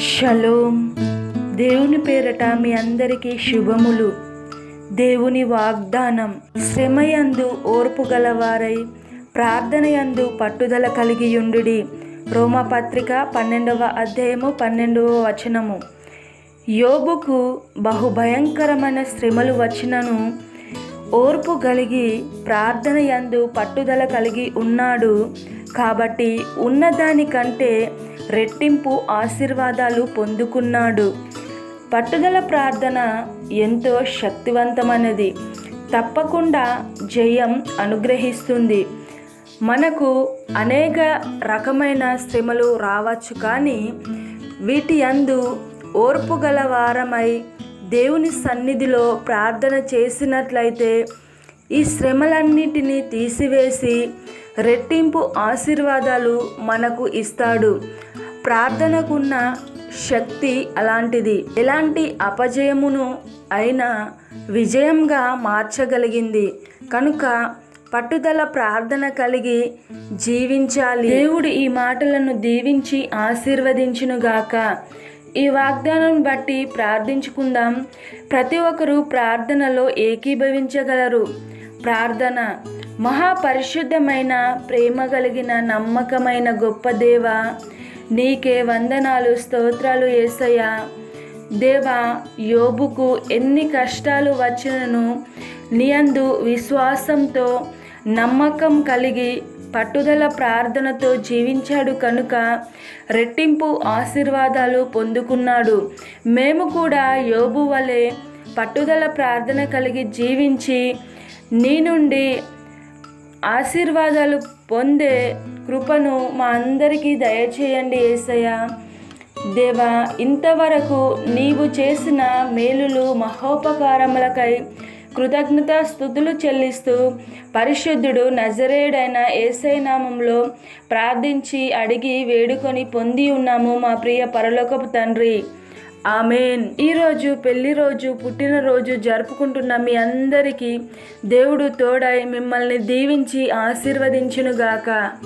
Shalom. దేవుని పేరట మీ అందరికీ శుభములు. దేవుని వాగ్దానం శ్రమయందు ఓర్పు గలవారై ప్రార్థనయందు పట్టుదల కలిగి ఉండుడి రోమపత్రిక పన్నెండవ అధ్యాయము పన్నెండవ వచనము. యోబుకు బహుభయంకరమైన శ్రమలు వచ్చినను ఓర్పు కలిగి ప్రార్థన యందు పట్టుదల కలిగి ఉన్నాడు. కాబట్టి ఉన్నదానికంటే రెట్టింపు ఆశీర్వాదాలు పొందుకున్నాడు. పట్టుదల ప్రార్థన ఎంతో శక్తివంతమైనది. తప్పకుండా జయం అనుగ్రహిస్తుంది. మనకు అనేక రకమైన శ్రమలు రావచ్చు కానీ వీటి అందు ఓర్పు గల వారమై దేవుని సన్నిధిలో ప్రార్థన చేసినట్లయితే ఈ శ్రమలన్నిటినీ తీసివేసి రెట్టింపు ఆశీర్వాదాలు మనకు ఇస్తాడు. ప్రార్థనకున్న శక్తి అలాంటిది. ఎలాంటి అపజయమును అయినా విజయంగా మార్చగలిగింది. కనుక పట్టుదల ప్రార్థన కలిగి జీవించాలి. దేవుడు ఈ మాటలను దీవించి ఆశీర్వదించునుగాక. ఈ వాగ్దానం బట్టి ప్రార్థించుకుందాం. ప్రతి ఒక్కరూ ప్రార్థనలో ఏకీభవించగలరు. ప్రార్థన మహాపరిశుద్ధమైన ప్రేమ కలిగిన నమ్మకమైన గొప్ప దేవ నీకే వందనాలు స్తోత్రాలు ఏసయ్యా. దేవా యోబుకు ఎన్ని కష్టాలు వచ్చినను నీయందు విశ్వాసంతో నమ్మకం కలిగి పట్టుదల ప్రార్థనతో జీవించాడు కనుక రెట్టింపు ఆశీర్వాదాలు పొందుకున్నాడు. మేము కూడా యోబు వలె పట్టుదల ప్రార్థన కలిగి జీవించి నీ నుండి ఆశీర్వాదాలు పొందే కృపను మా అందరికీ దయచేయండి ఏసయ్య. దేవా ఇంతవరకు నీవు చేసిన మేలులు మహోపకారములకై కృతజ్ఞత స్థుతులు చెల్లిస్తూ పరిశుద్ధుడు నజరేడైన ఏసై నామంలో ప్రార్థించి అడిగి వేడుకొని పొంది ఉన్నాము మా ప్రియ పరలోకపు తండ్రి. ఆమెన్. ఈరోజు పెళ్ళి రోజు పుట్టినరోజు జరుపుకుంటున్న మీ అందరికీ దేవుడు తోడై మిమ్మల్ని దీవించి ఆశీర్వదించునుగాక.